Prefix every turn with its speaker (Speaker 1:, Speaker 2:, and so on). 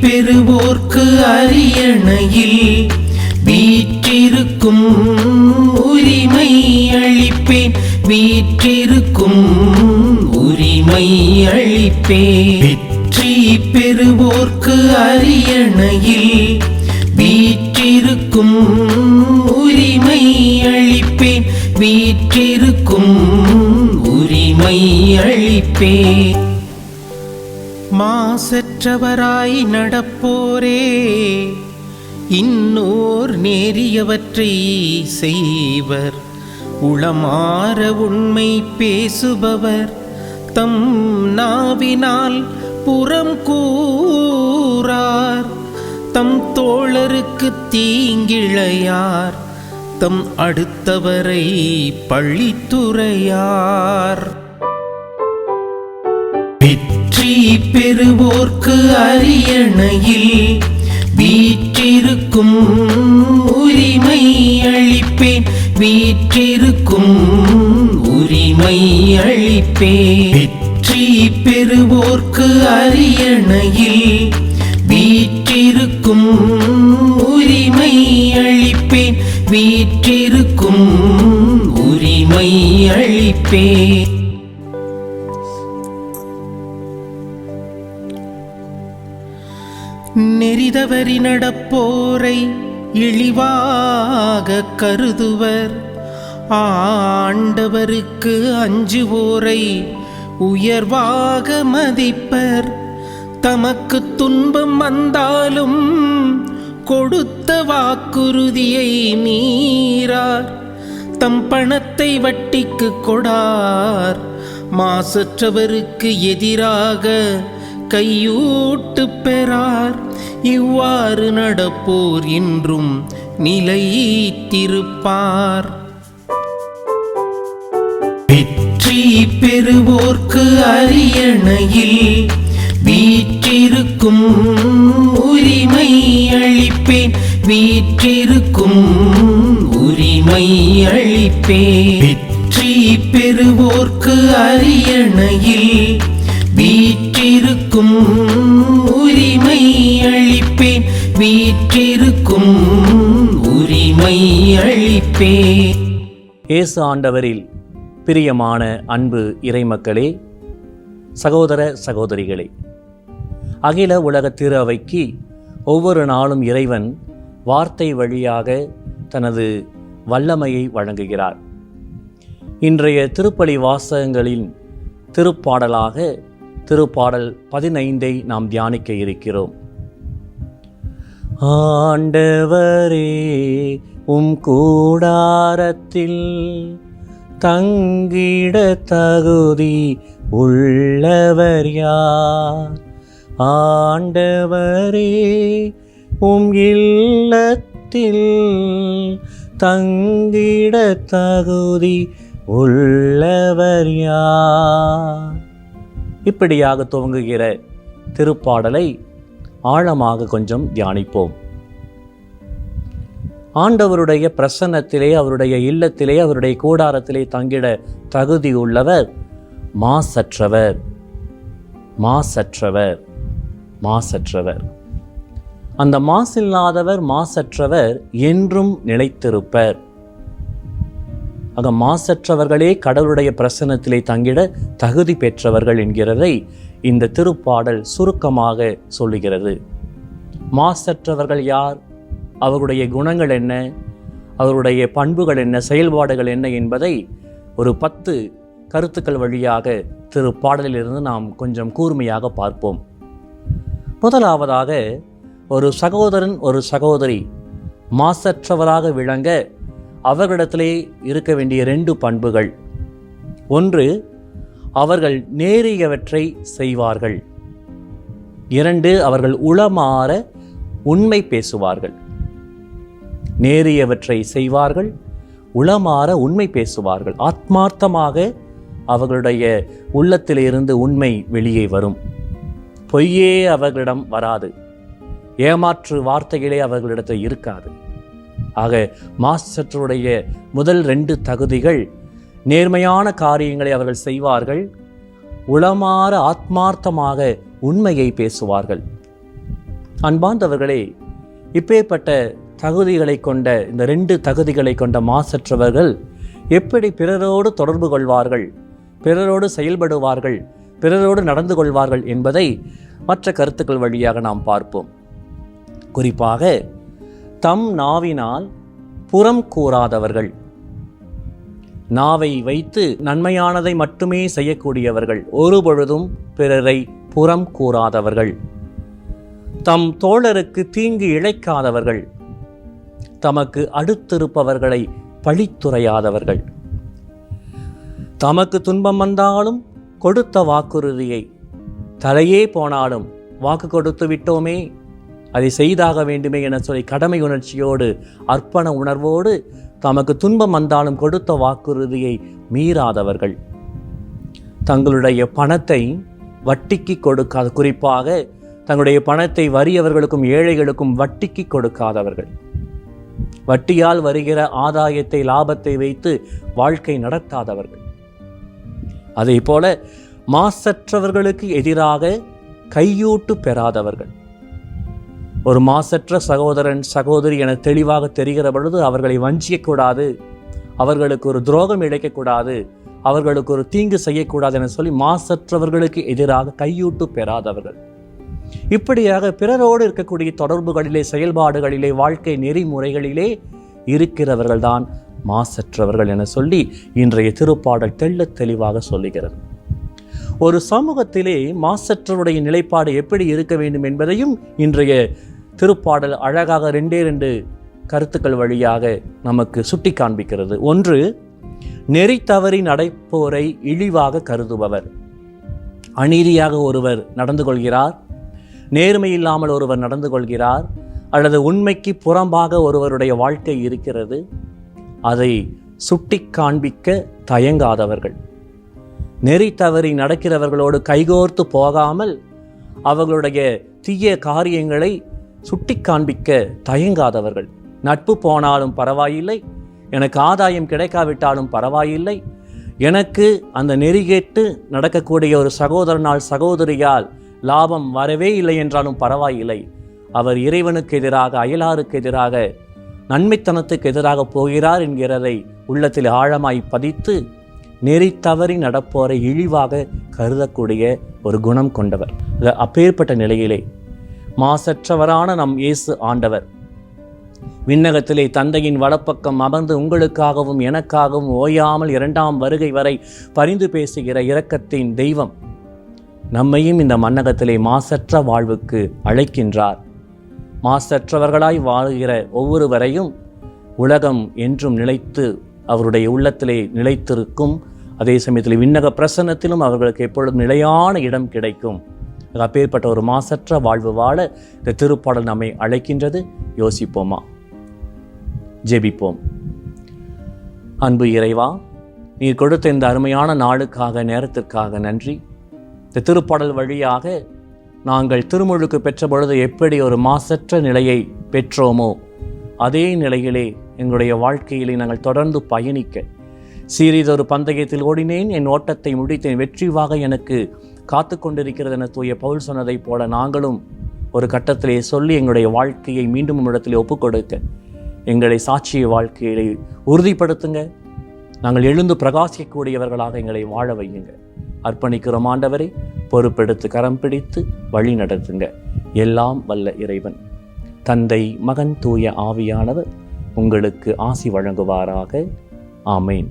Speaker 1: பெறுவோர்க்கு அரியணையில் வீற்றிருக்கும் உரிமை அளிப்பேன். வீற்றிருக்கும் உரிமை அளிப்பேன். வெற்றி பெறுவோர்க்கு அரியணையில் வீற்றிருக்கும் உரிமை அளிப்பேன். வீற்றிருக்கும் உரிமை அளிப்பேன். மாச மாசற்றவராய் நடப்போரே. இன்னோர் நேரியவற்றை செய்வர். உளமாற உண்மை பேசுபவர். தம் நாவினால் புறம் கூறார். தம் தோழருக்கு தீங்கிழையார். தம் அடுத்தவரை பழித்துறையார். வெற்றி பெறுவோர்க்கு அரியணையில் வீற்றிருக்கும் உரிமை அளிப்பேன். வீற்றிருக்கும் உரிமை அளிப்பேன். வெற்றி பெறுவோர்க்கு அரியணையில் வீற்றிருக்கும் உரிமை அளிப்பேன். வீற்றிருக்கும் உரிமை அளிப்பேன். நெறிதவறி நடப்போரை இழிவாக கருதுவர். ஆண்டவருக்கு அஞ்சுவோரை உயர்வாக மதிப்பர். தமக்கு துன்பம் வந்தாலும் கொடுத்த வாக்குறுதியை மீறார். தம் பணத்தை வட்டிக்கு கொடார். மாசற்றவருக்கு எதிராக கையூட்டு பெறார். இவ்வாறு நடப்போர் என்றும் நிலையீத்திருப்பார் வெற்றி பெறுவோர்க்கு அரியணையில் வீற்றிருக்கும் உரிமை அளிப்பேன். வீற்றிருக்கும் உரிமை அளிப்பேன். வெற்றி பெறுவோர்க்கு அரியணையில் வீற்றிருக்கும் உரிமை அளிப்பேன். வீற்றிருக்கும் உரிமை அளிப்பேன்.
Speaker 2: இயேசு ஆண்டவரில் பிரியமான அன்பு இறைமக்களே சகோதர சகோதரிகளே அகில உலக திரு அவைக்கு ஒவ்வொரு நாளும் இறைவன் வார்த்தை வழியாக தனது வல்லமையை வழங்குகிறார். இன்றைய திருப்பலி வாசகங்களின் திருப்பாடலாக திருப்பாடல் பதினைந்தை நாம் தியானிக்க இருக்கிறோம். ஆண்டவரே உம் கூடாரத்தில் தங்கிட தகுதி உள்ளவர் யார்? ஆண்டவரே உம் இல்லத்தில் தங்கிட தகுதி உள்ளவர் யார்? இப்படியாக துவங்குகிற திருப்பாடலை ஆழமாக கொஞ்சம் தியானிப்போம். ஆண்டவருடைய பிரசன்னத்திலே அவருடைய இல்லத்திலே அவருடைய கூடாரத்திலே தங்கிட தகுதி உள்ளவர் மாசற்றவர். மாசற்றவர். மாசற்றவர். அந்த மாசில்லாதவர் மாசற்றவர் என்றும் நிலைத்திருப்பர். ஆக மாசற்றவர்களே கடவுளுடைய பிரசன்னத்திலே தங்கிட தகுதி பெற்றவர்கள் என்கிறதை இந்த திருப்பாடல் சுருக்கமாக சொல்லுகிறது. மாசற்றவர்கள் யார்? அவருடைய குணங்கள் என்ன? அவருடைய பண்புகள் என்ன? செயல்பாடுகள் என்ன? என்பதை ஒரு பத்து கருத்துக்கள் வழியாக திரு பாடலிலிருந்து நாம் கொஞ்சம் கூர்மையாக பார்ப்போம். முதலாவதாக ஒரு சகோதரன் ஒரு சகோதரி மாசற்றவராக விளங்க அவர்களிடத்திலே இருக்க வேண்டிய ரெண்டு பண்புகள். ஒன்று அவர்கள் நேரியவற்றை செய்வார்கள். இரண்டு அவர்கள் உளமாற உண்மை பேசுவார்கள். நேரியவற்றை செய்வார்கள் உளமாற உண்மை பேசுவார்கள். ஆத்மார்த்தமாக அவர்களுடைய உள்ளத்திலிருந்து உண்மை வெளியே வரும். பொய்யே அவர்களிடம் வராது. ஏமாற்று வார்த்தைகளே அவர்களிடத்தில் இருக்காது. ஆக மாஸ்டருடைய முதல் ரெண்டு தகுதிகள் நேர்மையான காரியங்களை அவர்கள் செய்வார்கள் உளமாற ஆத்மார்த்தமாக உண்மையை பேசுவார்கள். அன்பார்ந்தவர்களே இப்பேற்பட்ட தகுதிகளை கொண்ட இந்த ரெண்டு தகுதிகளை கொண்ட மாசற்றவர்கள் எப்படி பிறரோடு தொடர்பு கொள்வார்கள் பிறரோடு செயல்படுவார்கள் பிறரோடு நடந்து கொள்வார்கள் என்பதை மற்ற கருத்துக்கள் வழியாக நாம் பார்ப்போம். குறிப்பாக தம் நாவினால் புறம் கூறாதவர்கள். நாவை வைத்து நன்மையானதை மட்டுமே செய்யக்கூடியவர்கள். ஒருபொழுதும் பிறரை புறம் கூறாதவர்கள். தம் தோழருக்கு தீங்கு இழைக்காதவர்கள். தமக்கு அடுத்திருப்பவர்களை பழித்துறையாதவர்கள். தமக்கு துன்பம் வந்தாலும் கொடுத்த வாக்குறுதியை தலையே போனாலும் வாக்கு கொடுத்து விட்டோமே. அதை செய்தாக வேண்டுமே என சொல்லி கடமை உணர்ச்சியோடு அர்ப்பண உணர்வோடு தமக்கு துன்பம் வந்தாலும் கொடுத்த வாக்குறுதியை மீறாதவர்கள். தங்களுடைய பணத்தை வட்டிக்கு கொடுக்காத குறிப்பாக தங்களுடைய பணத்தை வறியவர்களுக்கும் ஏழைகளுக்கும் வட்டிக்கு கொடுக்காதவர்கள். வட்டியால் வருகிற ஆதாயத்தை லாபத்தை வைத்து வாழ்க்கை நடத்தாதவர்கள். அதே போல மாசற்றவர்களுக்கு எதிராக கையூட்டு பெறாதவர்கள். ஒரு மாசற்ற சகோதரன் சகோதரி என தெளிவாக தெரிகிற பொழுது அவர்களை வஞ்சிக்கக்கூடாது. அவர்களுக்கு ஒரு துரோகம் இழைக்கக்கூடாது. அவர்களுக்கு ஒரு தீங்கு செய்யக்கூடாது என சொல்லி மாசற்றவர்களுக்கு எதிராக கையூட்டு பெறாதவர்கள். இப்படியாக பிறரோடு இருக்கக்கூடிய தொடர்புகளிலே செயல்பாடுகளிலே வாழ்க்கை நெறிமுறைகளிலே இருக்கிறவர்கள்தான் மாசற்றவர்கள் என சொல்லி இன்றைய திருப்பாடல் தெள்ளத் தெளிவாக சொல்லுகிறது. ஒரு சமூகத்திலே மாசற்றவருடைய நிலைப்பாடு எப்படி இருக்க வேண்டும் என்பதையும் இன்றைய திருப்பாடல் அழகாக ரெண்டே ரெண்டு கருத்துக்கள் வழியாக நமக்கு சுட்டி காண்பிக்கிறது. ஒன்று நெறி தவறி நடப்போரை இழிவாக கருதுபவர். அநீதியாக ஒருவர் நடந்து கொள்கிறார் நேர்மை இல்லாமல் ஒருவர் நடந்து கொள்கிறார் அல்லது உண்மைக்கு புறம்பாக ஒருவருடைய வாழ்க்கை இருக்கிறது அதை சுட்டி காண்பிக்க தயங்காதவர்கள். நெறி தவறி நடக்கிறவர்களோடு கைகோர்த்து போகாமல் அவர்களுடைய தீய காரியங்களை சுட்டி காண்பிக்க தயங்காதவர்கள். நட்பு போனாலும் பரவாயில்லை. எனக்கு ஆதாயம் கிடைக்காவிட்டாலும் பரவாயில்லை. எனக்கு அந்த நெறிகேட்டு நடக்கக்கூடிய ஒரு சகோதரனால் சகோதரியால் லாபம் வரவே இல்லை என்றாலும் பரவாயில்லை. அவர் இறைவனுக்கு எதிராக அயலாருக்கு எதிராக நன்மைத்தனத்துக்கு எதிராக போகிறார் என்கிறதை உள்ளத்தில் ஆழமாய் பதித்து நெறி தவறி நடப்போரை இழிவாக கருதக்கூடிய ஒரு குணம் கொண்டவர். அப்பேற்பட்ட நிலையிலே மாசற்றவரான நம் இயேசு ஆண்டவர். விண்ணகத்திலே தந்தையின் வடப்பக்கம் அமர்ந்து உங்களுக்காகவும் எனக்காகவும் ஓயாமல் இரண்டாம் வருகை வரை பரிந்து பேசுகிற இரக்கத்தின் தெய்வம் நம்மையும் இந்த மன்னகத்திலே மாசற்ற வாழ்வுக்கு அழைக்கின்றார். மாசற்றவர்களாய் வாழுகிற ஒவ்வொருவரையும் உலகம் என்றும் நிலைத்து அவருடைய உள்ளத்திலே நிலைத்திருக்கும். அதே சமயத்தில் விண்ணக பிரசன்னத்திலும் அவர்களுக்கு எப்பொழுதும் நிலையான இடம் கிடைக்கும். அப்பேற்பட்ட ஒரு மாசற்ற வாழ்வு வாழ இந்த திருப்பாடல் நம்மை அழைக்கின்றது. யோசிப்போமா? ஜெபிப்போம். அன்பு இறைவா நீர் கொடுத்த இந்த அருமையான நாளுக்காக நேரத்திற்காக நன்றி. இந்த திருப்பாடல் வழியாக நாங்கள் திருமுழுக்கு பெற்ற பொழுது எப்படி ஒரு மாசற்ற நிலையை பெற்றோமோ அதே நிலையிலே எங்களுடைய வாழ்க்கையிலே நாங்கள் தொடர்ந்து பயணிக்க. சீரிதொரு பந்தயத்தில் ஓடினேன். என் ஓட்டத்தை முடித்தேன். வெற்றிவாக எனக்கு காத்து கொண்டிருக்கிறது என தூய பவுல் சொன்னதைப் போல நாங்களும் ஒரு கட்டத்திலே சொல்லி எங்களுடைய வாழ்க்கையை மீண்டும் இடத்திலே ஒப்புக்கொடுக்க. எங்களை சாட்சிய வாழ்க்கையை உறுதிப்படுத்துங்க. நாங்கள் எழுந்து பிரகாசிக்கக்கூடியவர்களாக எங்களை வாழ வையுங்க. அர்ப்பணிக்கிறோம் ஆண்டவரை. பொறுப்பெடுத்து கரம் பிடித்து வழி நடத்துங்க. எல்லாம் வல்ல இறைவன். தந்தை மகன் தூய ஆவியானவர். உங்களுக்கு ஆசி வழங்குவாராக. ஆமேன்.